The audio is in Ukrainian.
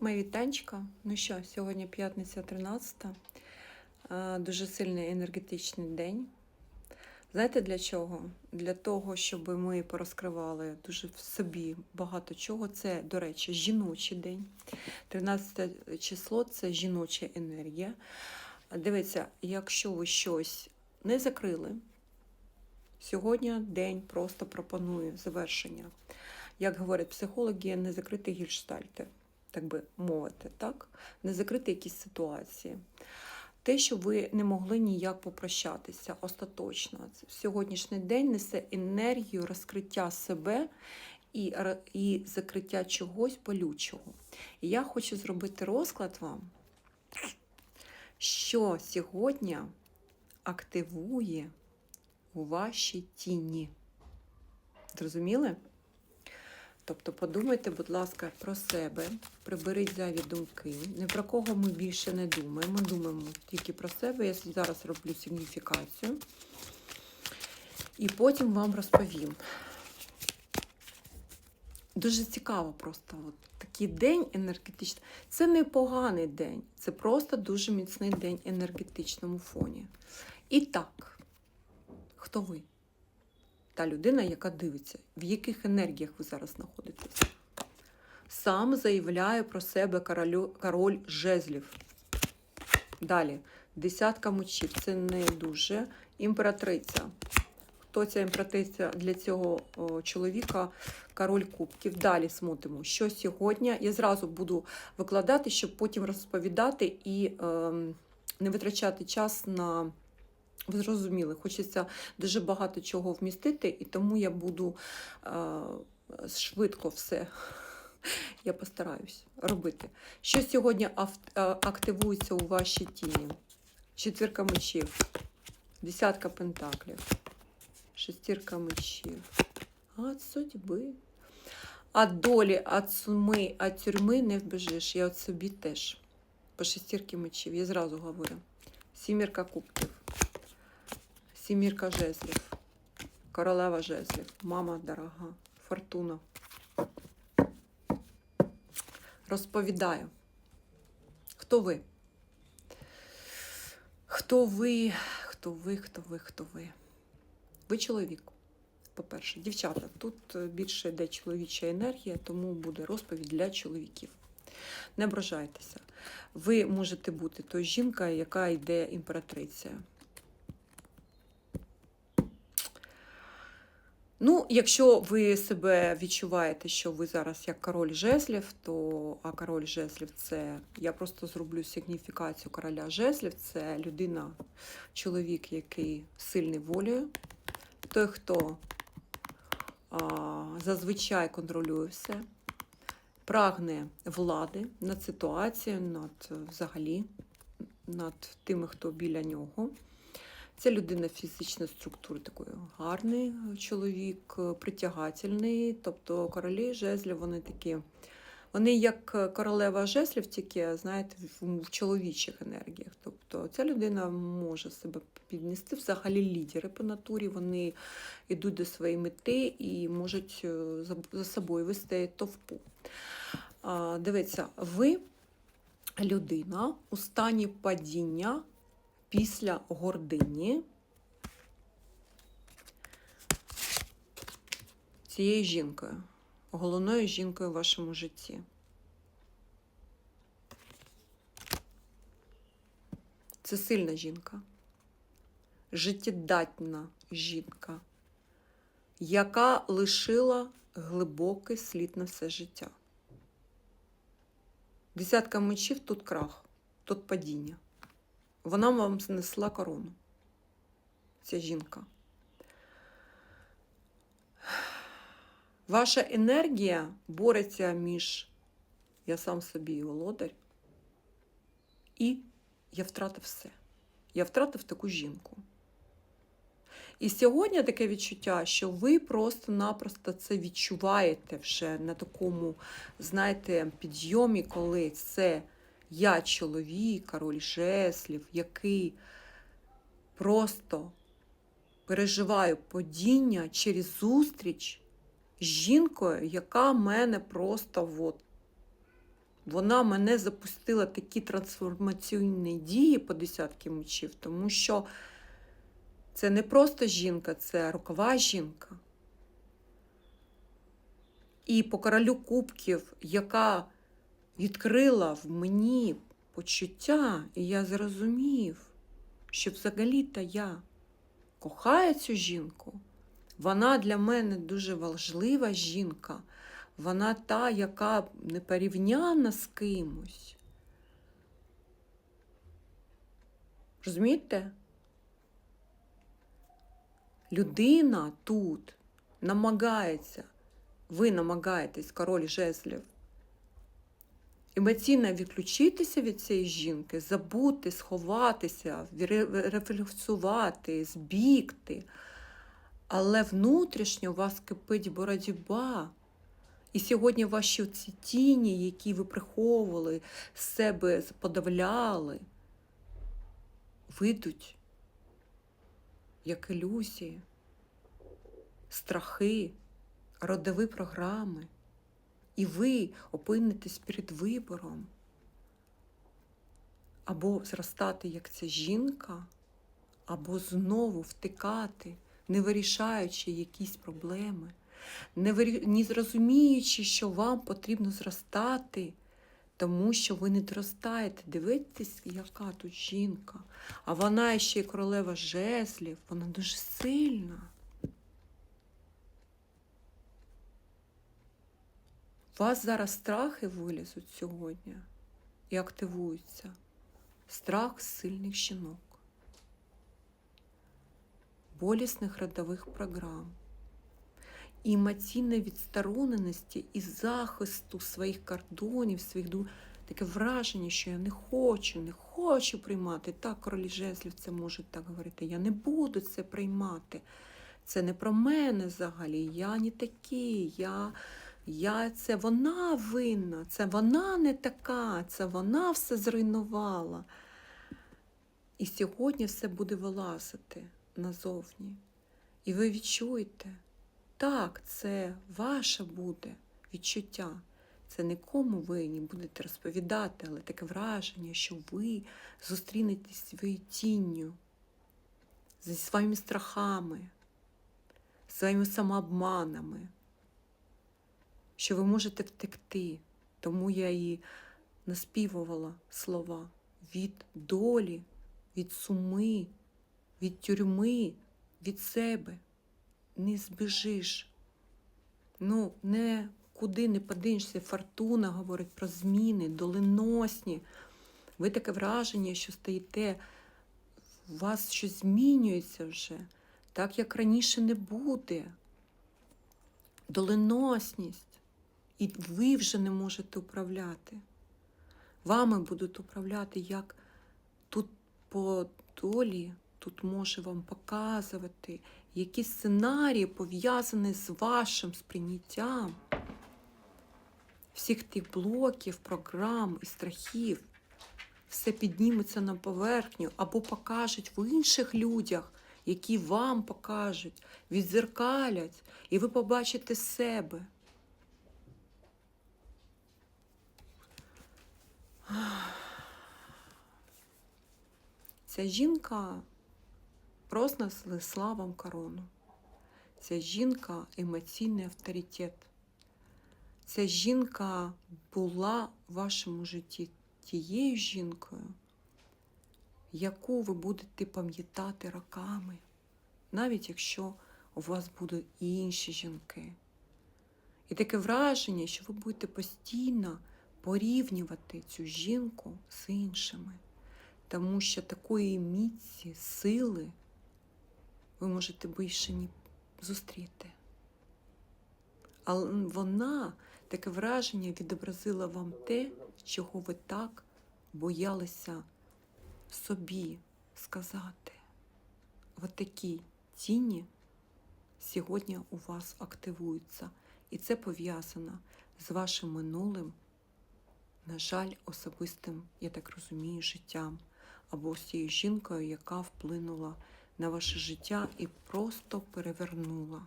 Мої вітанчика. Ну що, сьогодні п'ятниця 13. Е, Дуже сильний енергетичний день. Знаєте для чого? Для того, щоб ми порозкривали дуже в собі багато чого. Це, до речі, жіночий день. 13 число це жіноча енергія. Дивіться, якщо ви щось не закрили, сьогодні день просто пропонує завершення. Як говорять психологи, не закрити гільштальти так би мовити, так? не закрити якісь ситуації. Те, що ви не могли ніяк попрощатися остаточно. Сьогоднішній день несе енергію розкриття себе і, і закриття чогось болючого. І я хочу зробити розклад вам, що сьогодні активує у вашій тіні. Зрозуміли? Тобто подумайте, будь ласка, про себе, приберіть зайві думки. Ні про кого ми більше не думаємо. Думаємо тільки про себе. Я зараз роблю сигніфікацію. І потім вам розповім. Дуже цікаво просто. От такий день енергетичний. Це не поганий день, це просто дуже міцний день енергетичному фоні. І так, хто ви? Та людина, яка дивиться, в яких енергіях ви зараз знаходитесь. Сам заявляє про себе королю, король жезлів. Далі, десятка мечів. Це не дуже імператриця. Хто ця імператриця для цього о, чоловіка? Король кубків. Далі смотримо, що сьогодні. Я зразу буду викладати, щоб потім розповідати і е, не витрачати час на. Ви зрозуміли, хочеться дуже багато чого вмістити, і тому я буду е, швидко все. Я постараюсь робити. Що сьогодні активується у вашій тіні? Четвірка мечів, десятка пентаклів, шестірка мечів. От судьби. А долі, от суми, от тюрми не вбежиш. Я от собі теж. По шестірки мечів. Я зразу говорю. Сімірка кубків. Сімірка жезлів, королева жезлів, мама дорога, фортуна. Розповідаю, хто ви? Хто ви? Хто ви, хто ви, хто ви? Ви чоловік. По-перше, дівчата, тут більше йде чоловіча енергія, тому буде розповідь для чоловіків. Не ображайтеся. Ви можете бути той жінка, яка йде імператриця. Ну, якщо ви себе відчуваєте, що ви зараз як король жезлів, то а король жезлів це я просто зроблю сигніфікацію короля жезлів. Це людина, чоловік, який сильний волею, той, хто а, зазвичай контролює все, прагне влади над ситуацією, над взагалі, над тими, хто біля нього. Це людина фізичної структури, такої гарний чоловік, притягательний. Тобто королі жезлів, вони такі, вони як королева жезлів, тільки, знаєте, в чоловічих енергіях. Тобто ця людина може себе піднести. Взагалі лідери по натурі, вони йдуть до своєї мети і можуть е, за собою вести товпу. Дивіться, ви людина у стані падіння після гордині цією жінкою, головною жінкою в вашому житті. Це сильна жінка, життєдатна жінка, яка лишила глибокий слід на все життя. Десятка мечів тут крах, тут падіння. Вона вам знесла корону. Ця жінка. Ваша енергія бореться між я сам собі володар, і я втратив все. Я втратив таку жінку. І сьогодні таке відчуття, що ви просто-напросто це відчуваєте вже на такому, знаєте, підйомі, коли це. Я чоловік, король жеслів, який просто переживаю падіння через зустріч з жінкою, яка мене просто от вона мене запустила такі трансформаційні дії по десятки мечів, тому що це не просто жінка, це рукова жінка. І по королю кубків, яка відкрила в мені почуття, і я зрозумів, що взагалі-то я кохаю цю жінку. Вона для мене дуже важлива жінка. Вона та, яка не порівняна з кимось. Розумієте? Людина тут намагається, ви намагаєтесь, король жезлів, емоційно відключитися від цієї жінки, забути, сховатися, рефлексувати, збігти. Але внутрішньо у вас кипить боротьба. І сьогодні ваші ці тіні, які ви приховували, себе подавляли, вийдуть як ілюзії, страхи, родові програми. І ви опинитесь перед вибором або зростати як ця жінка, або знову втикати, не вирішаючи якісь проблеми, не, вирі... не зрозуміючи, що вам потрібно зростати, тому що ви не доростаєте. Дивіться, яка тут жінка. А вона ще й королева жезлів, вона дуже сильна. Вас зараз страхи вилізуть сьогодні і активуються. Страх сильних жінок, болісних родових програм, і емоційної відстороненості і захисту своїх кордонів, своїх ду... таке враження, що я не хочу, не хочу приймати. Так, королі жезлів це можуть так говорити. Я не буду це приймати. Це не про мене взагалі. Я не такий. я... Я це вона винна, це вона не така, це вона все зруйнувала. І сьогодні все буде вилазити назовні. І ви відчуєте, так, це ваше буде відчуття. Це нікому ви не будете розповідати, але таке враження, що ви зустрінетесь своєю тінню, зі своїми страхами, своїми самообманами що ви можете втекти. Тому я і наспівувала слова від долі, від суми, від тюрми, від себе. Не збіжиш. Ну, не куди не подинешся. Фортуна говорить про зміни, доленосні. Ви таке враження, що стоїте, у вас щось змінюється вже, так як раніше не буде. Доленосність. І ви вже не можете управляти. Вами будуть управляти, як тут по долі, тут може вам показувати, які сценарії пов'язані з вашим сприйняттям всіх тих блоків, програм і страхів. Все підніметься на поверхню або покажуть в інших людях, які вам покажуть, відзеркалять, і ви побачите себе. Ця жінка просто знесла вам корону. Ця жінка емоційний авторитет. Ця жінка була в вашому житті тією жінкою, яку ви будете пам'ятати роками, навіть якщо у вас будуть і інші жінки. І таке враження, що ви будете постійно порівнювати цю жінку з іншими, тому що такої міці, сили ви можете більше не зустріти. Але вона таке враження відобразила вам те, чого ви так боялися собі сказати. От такі тіні сьогодні у вас активуються. І це пов'язано з вашим минулим на жаль, особистим, я так розумію, життям або з тією жінкою, яка вплинула на ваше життя і просто перевернула.